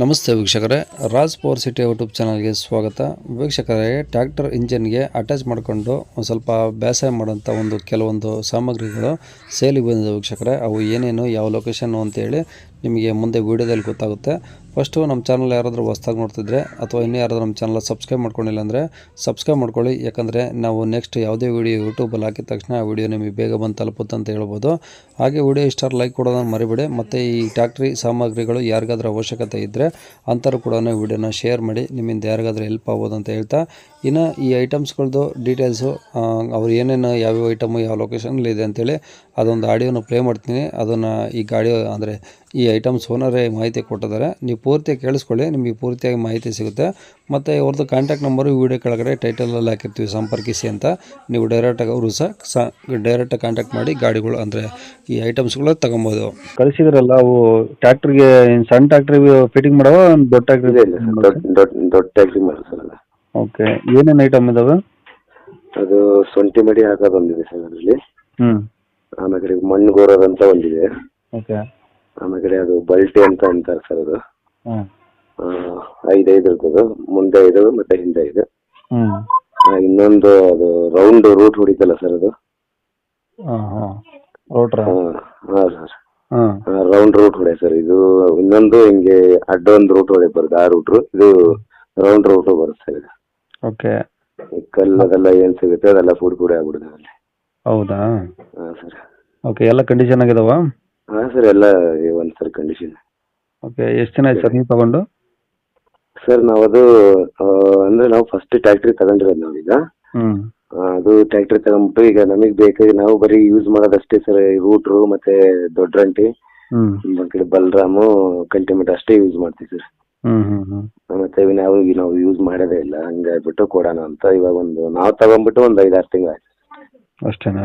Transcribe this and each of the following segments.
ನಮಸ್ತೆ ವೀಕ್ಷಕರೇ, Raj power city YouTube ಚಾನಲ್ಗೆ ಸ್ವಾಗತ. ವೀಕ್ಷಕರೇ, ಟ್ರ್ಯಾಕ್ಟರ್ ಇಂಜಿನ್ಗೆ ಅಟ್ಯಾಚ್ ಮಾಡಿಕೊಂಡು ಒಂದು ಸ್ವಲ್ಪ ಬೇಸಾಯ ಮಾಡೋಂಥ ಒಂದು ಕೆಲವೊಂದು ಸಾಮಗ್ರಿಗಳು ಸೇಲಿಗೆ ಬಂದಿದೆ ವೀಕ್ಷಕರೇ. ಅವು ಏನೇನು, ಯಾವ ಲೊಕೇಶನ್ನು ಅಂತೇಳಿ ನಿಮಗೆ ಮುಂದೆ ವೀಡಿಯೋದಲ್ಲಿ ಗೊತ್ತಾಗುತ್ತೆ. ಫಸ್ಟು ನಮ್ಮ ಚಾನಲ್ ಯಾರಾದರೂ ಹೊಸ್ದಾಗಿ ನೋಡ್ತಿದ್ರೆ ಅಥವಾ ಇನ್ನೂ ಯಾರಾದರೂ ನಮ್ಮ ಚಾನಲ್ ಸಬ್ಸ್ಕ್ರೈಬ್ ಮಾಡ್ಕೊಂಡಿಲ್ಲ ಅಂದರೆ ಸಬ್ಸ್ಕ್ರೈಬ್ ಮಾಡ್ಕೊಳ್ಳಿ. ಯಾಕಂದರೆ ನಾವು ನೆಕ್ಸ್ಟ್ ಯಾವುದೇ ವೀಡಿಯೋ ಯೂಟ್ಯೂಬಲ್ಲಿ ಹಾಕಿದ ತಕ್ಷಣ ಆ ವಿಡಿಯೋ ನಿಮಗೆ ಬೇಗ ಬಂದು ತಲುಪುತ್ತೆ ಅಂತ ಹೇಳ್ಬೋದು. ಹಾಗೆ ವಿಡಿಯೋ ಇಷ್ಟ ಲೈಕ್ ಕೊಡೋದನ್ನು ಮರಿಬೇಡಿ. ಮತ್ತು ಈ ಟ್ಯಾಕ್ಟ್ರಿ ಸಾಮಗ್ರಿಗಳು ಯಾರಿಗಾದ್ರೂ ಅವಶ್ಯಕತೆ ಇದ್ದರೆ ಅಂಥವ್ರು ಕೂಡ ವಿಡಿಯೋನ ಶೇರ್ ಮಾಡಿ. ನಿಮ್ಮಿಂದ ಯಾರಿಗಾದ್ರೂ ಹೆಲ್ಪ್ ಆಗ್ಬೋದು ಅಂತ ಹೇಳ್ತಾ ಇನ್ನು ಈ ಐಟಮ್ಸ್ಗಳದ್ದು ಡೀಟೇಲ್ಸು ಅವ್ರು ಏನೇನು ಯಾವ್ಯಾವ ಐಟಮು ಯಾವ ಲೊಕೇಶನಲ್ಲಿ ಇದೆ ಅಂತೇಳಿ ಅದೊಂದು ಆಡಿಯೋನ ಪ್ಲೇ ಮಾಡ್ತೀನಿ. ಅದನ್ನು ಈ ಗಾಡಿ ಅಂದರೆ ಈ ಐಟಮ್ಸ್ ಓನರೇ ಮಾಹಿತಿ ಕೊಟ್ಟಿದ್ದಾರೆ. ನೀವು ಪೂರ್ತಿ ಕೇಳಿಸ್ಕೊಳ್ಳಿ ನಿಮಗೆ ಪೂರ್ತಿಯಾಗಿ ಮಾಹಿತಿ ಸಿಗುತ್ತೆ. ಮತ್ತು ಅವ್ರದ್ದು ಕಾಂಟ್ಯಾಕ್ಟ್ ನಂಬರು ವಿಡಿಯೋ ಕೆಳಗಡೆ ಟೈಟಲಲ್ಲಿ ಹಾಕಿರ್ತೀವಿ ಸಂಪರ್ಕಿಸಿ ಅಂತ. ನೀವು ಡೈರೆಕ್ಟಾಗಿ ಅವರು ಸಹ ಸ ಡೈರೆಕ್ಟಾಗಿ ಕಾಂಟ್ಯಾಕ್ಟ್ ಮಾಡಿ ಗಾಡಿಗಳು ಅಂದರೆ ಈ ಐಟಮ್ಸ್ಗಳು ತಗೊಬೋದು. ಕಳಿಸಿದ್ರಲ್ಲ ಅವು ಟ್ಯಾಕ್ಟ್ರಿಗೆ ಸಣ್ಣ ಟ್ಯಾಕ್ಟ್ರಿಗೆ ಫಿಟ್ಟಿಂಗ್ ಮಾಡೋ ದೊಡ್ಡ ಟ್ಯಾಕ್ಟ್ರಿಗೆ ಇಲ್ಲ ಸರ್ ದೊಡ್ಡ ಟ್ಯಾಕ್ಟ್ರಿ ಮಾಡಿ ಸರ್ ಓಕೆ ಏನೇನು ಐಟಮ್ ಇದಾವೆ? ಅದು ಸೊಂಟಿ ಮಡಿ ಹಾಕೋದು ಒಂದಿದೆ ಸರ್ ಅದರಲ್ಲಿ. ಹ್ಞೂ ಆಮೇಲೆ ಮಣ್ಣು ಗೋರೋದಂತ ಒಂದಿದೆ. ಓಕೆ. ಆಮೇಲೆ ಅದು ಬಲ್ಟಿ ಅಂತ ಅಂತಾರೆ ಸರ್ ಅದು. ಹ್ಞೂ ಆ, ಐದು ಐದು ಇರ್ತದೆ. ಮುಂದೆ ಐದು ಮತ್ತೆ ಹಿಂದೆ ಐದು. ಹ್ಞೂ ಇನ್ನೊಂದು ಅದು ರೌಂಡ್ ರೂಟ್ ಹೊಡಿತಲ್ಲ ಸರ್ ಅದು. ಹಾಂ ಹಾಂ. ರೋಟ್ರಾ ಹಾಂ ಹಾಂ ಸರ್. ಹಾಂ. ರೌಂಡ್ ರೂಟ್ ಹೊಡೆ ಸರ್. ಇದು ಇನ್ನೊಂದು ಹಿಂಗೆ ಅಡ್ಡ ಒಂದು ರೂಟ್ ಹೊಡೆ ಬರುತ್ತೆ ಆ ರೂಟ್ ಇದು ರೌಂಡ್ ರೂಟ್ ಬರುತ್ತೆ ಸರ್ ಇದು. ಓಕೆ ಕಲ್ಲು ಅದೆಲ್ಲ ಏನು ಸಿಗುತ್ತೆ? ಅದೆಲ್ಲ ಫುಡ್ ಪುಡಿ ಆಗ್ಬಿಡುತ್ತೆ ಅಲ್ಲಿ ಹೌದಾ? ಹಾಂ ಸರ್. ಓಕೆ ಎಲ್ಲ ಕಂಡೀಷನ್ ಆಗಿದಾವ? ಹಾಂ ಸರ್ ಎಲ್ಲ ಒಂದು ಸರ್ ಕಂಡೀಷನ್ ಓಕೆ ಎಷ್ಟು ದಿನ ಆಯ್ತು ಸರ್ ನೀವು ತಗೊಂಡು? ಸರ್ ನಾವು ಅದು ಅಂದ್ರೆ ನಾವು ಫಸ್ಟ್ ಟ್ಯಾಕ್ಟ್ರಿ ತಗೊಂಡಿರೋದು ನಾವೀಗ. ಈಗ ಅದು ಟ್ಯಾಕ್ಟ್ರಿ ತಗೊಂಡ್ಬಿಟ್ಟು ಈಗ ನಮಗೆ ಬೇಕಾಗಿ ನಾವು ಬರೀ ಯೂಸ್ ಮಾಡೋದಷ್ಟೇ ಸರ್ ರೂಟ್ರು ಮತ್ತೆ ದೊಡ್ಡ ರಂಟಿ. ಹ್ಞೂ ಒಂದ್ ಕಡೆ ಬಲರಾಮು ಕಂಟಿಮೀಟರ್ ಅಷ್ಟೇ ಯೂಸ್ ಮಾಡ್ತೀವಿ ಸರ್. ಹ್ಞೂ ಹ್ಮ್ ಹ್ಮ್. ಮತ್ತೆ ನಾವು ನಾವು ಯೂಸ್ ಮಾಡೋದೇ ಇಲ್ಲ. ಹಂಗಾಗ್ಬಿಟ್ಟು ಕೊಡೋಣ ಅಂತ ಇವಾಗ ಒಂದು ನಾವು ತಗೊಂಡ್ಬಿಟ್ಟು ಒಂದು ಐದಾರು ತಿಂಗಳು ಆಯ್ತು. ಅಷ್ಟೇನಾ?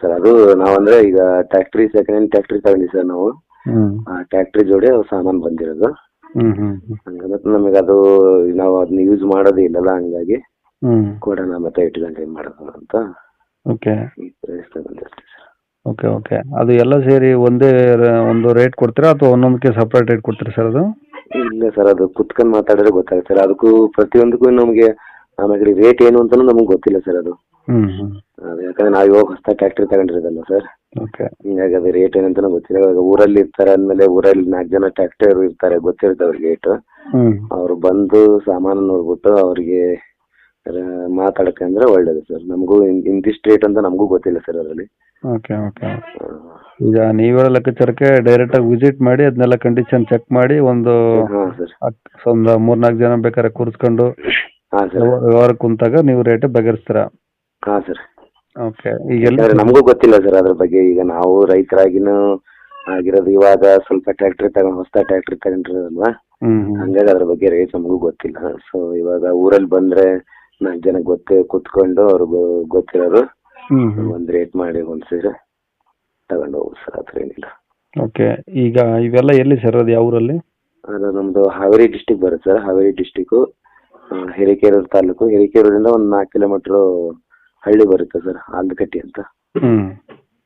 ಸರ್ ಅದು ನಾವಂದ್ರೆ ಈಗ ಟ್ಯಾಕ್ಟ್ರಿ ಸೆಕೆಂಡ್ ಹ್ಯಾಂಡ್ ಟ್ಯಾಕ್ಟ್ರಿ ತಗೊಂಡಿ ಸರ್ ನಾವು. ಆ ಟ್ಯಾಕ್ಟ್ರಿ ಜೋಡಿ ಸಾಮಾನ್ ಸಾಮಾನು ಬಂದಿರೋದು. ಹ್ಞೂ ಹಂಗ ಮತ್ತೆ ನಮಗೆ ಅದು ನಾವು ಅದನ್ನ ಯೂಸ್ ಮಾಡೋದೇ ಇಲ್ಲಲ್ಲ ಹಂಗಾಗಿ ಹ್ಞೂ ಕೊಡೋಣ ಮತ್ತೆ ಇಟ್ಕೊಂಡು ಏನು ಮಾಡೋದು ಅಂತ. ಓಕೆ. ಈ ಪ್ರೈಸ್ ತಗೊಂಡಿರ್ತೀವಿ ಸರ್. Okay okay. ಅದು ಎಲ್ಲ ಸೇರಿ ಒಂದೇ ರ- ಒಂದು ರೇಟ್ ಕೊಡ್ತೀರಾ ಅಥವಾ ಒಂದೊಂದಕ್ಕೆ ಸಪ್ರೇಟ್ ರೇಟ್ ಕೊಡ್ತೀರಾ ಸರ್ ಅದು? ಇಲ್ಲ ಸರ್ ಅದು ಕುತ್ಕೊಂಡು ಮಾತಾಡಿದ್ರೆ ಗೊತ್ತಾಗುತ್ತೆ ಸರ್. ಅದಕ್ಕೂ ಪ್ರತಿಯೊಂದಕ್ಕೂ ನಮಗೆ ಆಮೇಲೆ ರೇಟ್ ಏನು ಅಂತಾನು ನಮಗೆ ಗೊತ್ತಿಲ್ಲ ಸರ್ ಅದು. ಯಾಕಂದ್ರೆ ನಾವು ಇವಾಗ ಹೊಸ ಟ್ಯಾಕ್ಟ್ರಿ ತಗೊಂಡಿರೋದಲ್ಲ ಸರ್? ಓಕೆ ಹಿಂಗಾಗಿ ಅದು ರೇಟ್ ಏನಂತಾನು ಗೊತ್ತಿಲ್ಲ. ಇವಾಗ ಊರಲ್ಲಿ ಇರ್ತಾರೆ ಅಂದಮೇಲೆ ಊರಲ್ಲಿ ನಾಲ್ಕು ಜನ ಟ್ಯಾಕ್ಟರ್ ಇರ್ತಾರೆ ಗೊತ್ತಿರುತ್ತೆ ಅವ್ರಿಗೆ ರೇಟ್ ಅವ್ರು ಬಂದು ಸಾಮಾನು ನೋಡ್ಬಿಟ್ಟು ಅವ್ರಿಗೆ ಮಾತಾಡಕ್ಕೆ ಅಂದ್ರೆ ಒಳ್ಳೇದು ಸರ್. ನಮಗೂ ಇಂತಿಷ್ಟು ರೇಟ್ ಅಂತ ನಮಗೂ ಗೊತ್ತಿಲ್ಲ ಸರ್ ಅದರಲ್ಲಿ. ಓಕೆ ಓಕೆ ಈಗ ನೀವು ಲೆಕ್ಕಾಚಾರಕ್ಕೆ ಡೈರೆಕ್ಟ್ ಆಗಿ ವಿಸಿಟ್ ಮಾಡಿ ಅದನ್ನೆಲ್ಲ ಕಂಡೀಷನ್ ಚೆಕ್ ಮಾಡಿ ಒಂದು ಹಾಂ ಸರ್. ಒಂದು ಮೂರ್ನಾಲ್ಕು ಜನ ಬೇಕಾದ್ರೆ ಕೂರಿಸ್ಕೊಂಡು ಹಾಂ ಸರ್. ವ್ಯವಹಾರ ಕುಂತಾಗ ನೀವು ರೇಟ್ ಬಗೆಹರಿಸ್ತೀರಾ? ಹಾಂ ಸರ್. ಓಕೆ ಈಗ ಎಲ್ಲ ಯಾಕಂದ್ರೆ ನಮಗೂ ಗೊತ್ತಿಲ್ಲ ಸರ್ ಅದ್ರ ಬಗ್ಗೆ. ಈಗ ನಾವು ರೈತರಾಗಿನೂ ಆಗಿರೋದು ಇವಾಗ ಸ್ವಲ್ಪ ಟ್ರ್ಯಾಕ್ಟರ್ ತಗೊಂಡ್ ಹೊಸ ಟ್ರ್ಯಾಕ್ಟರ್ ತಗೊಂಡಿರೋದಲ್ವಾ? ಹಂಗಾಗಿ ಅದ್ರ ಬಗ್ಗೆ ರೇಟ್ ನಮಗೂ ಗೊತ್ತಿಲ್ಲ. ಸೊ ಇವಾಗ ಊರಲ್ಲಿ ಬಂದ್ರೆ ನಾಲ್ಕು ಜನ ಗೊತ್ತೇ ಕುತ್ಕೊಂಡು ಅವ್ರಿಗೆ ಗೊತ್ತಿರೋರು. ಒಂದ್ ರೇಟ್ ಮಾಡಿ ಒಂದ್ ಸೀರೆ ತಗೊಂಡು ಹೋಗುದು ಸರ್ ಆತರ ಏನಿಲ್ಲ. ಓಕೆ ಈಗ ಇವೆಲ್ಲ ಎಲ್ಲಿ ಸರ್ ಅದು ಯಾವ ಊರಲ್ಲಿ? ಅದು ನಮ್ದು ಹಾವೇರಿ ಡಿಸ್ಟಿಕ್ ಬರುತ್ತೆ ಸರ್ ಹಾವೇರಿ ಡಿಸ್ಟಿಕ್ ಹಿರೇಕೆರೂರು ತಾಲೂಕು. ಹಿರೇಕೆರೂರಿಂದ ಒಂದು ನಾಲ್ಕು ಕಿಲೋಮೀಟರ್ ಹಳ್ಳಿ ಬರುತ್ತೆ ಸರ್ ಆಲ್ದಕಟ್ಟಿ ಅಂತ.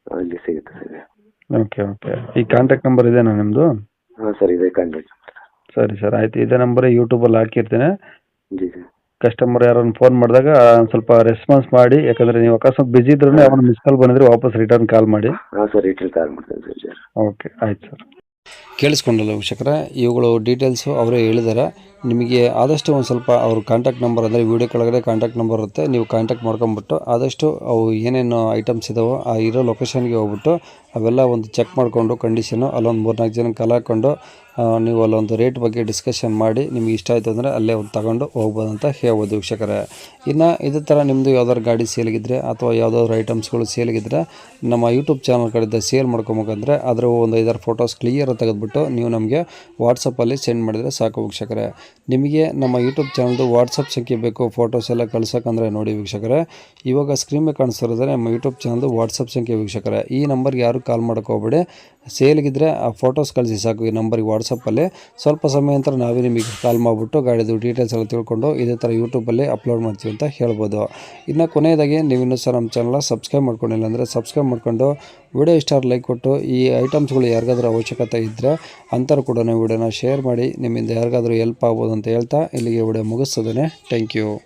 ಅಲ್ಲಿ ಸಿಗುತ್ತೆ ಸರ್ ಓಕೆ ಓಕೆ. ಈ ಕಾಂಟ್ಯಾಕ್ಟ್ ನಂಬರ್ ಇದೆನಾ ನಿಮ್ಮದು ಹಾಂ ಸರ್ ಇದೆ ಕಾಂಟ್ಯಾಕ್ಟ್ ಸರಿ ಸರ್ ಆಯ್ತು. ಇದೇ ನಂಬರ್ ಯೂಟ್ಯೂಬಲ್ಲಿ ಹಾಕಿರ್ತೇನೆ. ಜಿ ಸರ್. ಕಸ್ಟಮರ್ ಯಾರನ್ನು ಫೋನ್ ಮಾಡಿದಾಗ ಒಂದ್ ಸ್ವಲ್ಪ ರೆಸ್ಪಾನ್ಸ್ ಮಾಡಿ ಯಾಕಂದರೆ ನೀವು ಅಕಸ್ಮಾತ್ ಬಿಜಿ ಇದ್ರೂ ಅವನು ಮಿಸ್ ಕಾಲ್ ಬಂದಿದ್ರೆ ವಾಪಸ್ ರಿಟರ್ನ್ ಕಾಲ್ ಮಾಡಿ. ಹಾಂ ಸರ್ ರಿಟರ್ನ್ ಕಾಲ್ ಮಾಡ್ತೀನಿ ಸರ್ ಸರ್ ಓಕೆ ಆಯ್ತು ಸರ್ ಕೇಳಿಸ್ಕೊಂಡಲ್ಲ ವೀಕ್ಷಕರ ಇವುಗಳು ಡೀಟೇಲ್ಸು ಅವರೇ ಹೇಳಿದ್ದಾರೆ ನಿಮಗೆ ಆದಷ್ಟು ಒಂದು ಸ್ವಲ್ಪ ಅವ್ರ ಕಾಂಟ್ಯಾಕ್ಟ್ ನಂಬರ್ ಅಂದರೆ ವೀಡಿಯೋ ಕೆಳಗಡೆ ಕಾಂಟ್ಯಾಕ್ಟ್ ನಂಬರ್ ಇರುತ್ತೆ ನೀವು ಕಾಂಟ್ಯಾಕ್ಟ್ ಮಾಡ್ಕೊಂಬಿಟ್ಟು ಆದಷ್ಟು ಅವು ಏನೇನು ಐಟಮ್ಸ್ ಇದಾವೋ ಆ ಇರೋ ಲೊಕೇಶನ್ಗೆ ಹೋಗ್ಬಿಟ್ಟು ಅವೆಲ್ಲ ಒಂದು ಚೆಕ್ ಮಾಡಿಕೊಂಡು ಕಂಡೀಷನು ಅಲ್ಲೊಂದು ಮೂರ್ನಾಲ್ಕು ಜನ ಕಲಾಕೊಂಡು ಹಾಕ್ಕೊಂಡು ಆ, ನೀವು ಅಲ್ಲೊಂದು ರೇಟ್ ಬಗ್ಗೆ ಡಿಸ್ಕಷನ್ ಮಾಡಿ ನಿಮ್ಗೆ ಇಷ್ಟ ಆಯಿತು ಅಂದರೆ ಅಲ್ಲೇ ಒಂದು ತಗೊಂಡು ಹೋಗ್ಬೋದು ಅಂತ ಹೇಳ್ಬೋದು ವೀಕ್ಷಕರೇ. ಇನ್ನು ಇದೇ ಥರ ನಿಮ್ಮದು ಯಾವ್ದಾದ್ರು ಗಾಡಿ ಸೇಲಿಗಿದ್ರೆ ಅಥವಾ ಯಾವುದಾದ್ರು ಐಟಮ್ಸ್ಗಳು ಸೇಲಿಗಿದ್ರೆ ನಮ್ಮ ಯೂಟ್ಯೂಬ್ ಚಾನಲ್ ಕಡೆಯಿಂದ ಸೇಲ್ ಮಾಡ್ಕೊಬೇಕಂದ್ರೆ ಅದರ ಒಂದು ಐದಾರು ಫೋಟೋಸ್ ಕ್ಲಿಯರ್ ತೆಗೆದುಬಿಟ್ಟು ನೀವು ನಮಗೆ ವಾಟ್ಸಪ್ಪಲ್ಲಿ ಸೆಂಡ್ ಮಾಡಿದರೆ ಸಾಕು ವೀಕ್ಷಕರೇ. ನಿಮಗೆ ನಮ್ಮ ಯೂಟ್ಯೂಬ್ ಚಾನಲ್ದು ವಾಟ್ಸಪ್ ಸಂಖ್ಯೆ ಬೇಕು ಫೋಟೋಸ್ ಎಲ್ಲ ಕಳ್ಸೋಕ್ಕಂದ್ರೆ ನೋಡಿ ವೀಕ್ಷಕರೇ. ಇವಾಗ ಸ್ಕ್ರೀನ್ ಮೇಲೆ ಕಾಣಿಸ್ತಿರೋದ್ರೆ ನಮ್ಮ ಯೂಟ್ಯೂಬ್ ಚಾನಲ್ದು ವಾಟ್ಸಪ್ ಸಂಖ್ಯೆ ವೀಕ್ಷಕರೇ. ಈ ನಂಬರ್ಗೆ ಯಾರು ಕಾಲ್ ಮಾಡೋಕೆ ಸೇಲ್ಗಿದ್ರೆ ಆ ಫೋಟೋಸ್ ಕಳಿಸಿ ಸಾಕು. ಈ ನಂಬರಿಗೆ ವಾಟ್ಸಪ್ಪಲ್ಲಿ ಸ್ವಲ್ಪ ಸಮಯ ನಂತರ ನಾವೇ ನಿಮಗೆ ಕಾಲ್ ಮಾಡಿಬಿಟ್ಟು ಗಾಡಿದು ಡೀಟೇಲ್ಸ್ ಎಲ್ಲ ತಿಳ್ಕೊಂಡು ಇದೇ ಥರ ಯೂಟ್ಯೂಬಲ್ಲಿ ಅಪ್ಲೋಡ್ ಮಾಡ್ತೀವಿ ಅಂತ ಹೇಳ್ಬೋದು. ಇನ್ನು ಕೊನೆಯದಾಗಿ ನೀವಿನ್ನೂ ಸಹ ನಮ್ಮ ಚಾನಲ್ನ ಸಬ್ಸ್ಕ್ರೈಬ್ ಮಾಡ್ಕೊಂಡಿಲ್ಲ ಅಂದರೆ ಸಬ್ಸ್ಕ್ರೈಬ್ ಮಾಡ್ಕೊಂಡು ವಿಡಿಯೋ ಇಷ್ಟ ಲೈಕ್ ಕೊಟ್ಟು ಈ ಐಟಮ್ಸ್ಗಳು ಯಾರಿಗಾದ್ರೂ ಅವಶ್ಯಕತೆ ಇದ್ದರೆ ಅಂಥವ್ರು ಕೂಡ ವಿಡಿಯೋನ ಶೇರ್ ಮಾಡಿ ನಿಮ್ಮಿಂದ ಯಾರಿಗಾದರೂ ಹೆಲ್ಪ್ ಆಗ್ಬೋದು ಅಂತ ಹೇಳ್ತಾ ಇಲ್ಲಿಗೆ ವಿಡಿಯೋ ಮುಗಿಸ್ತದೆ ಥ್ಯಾಂಕ್ ಯು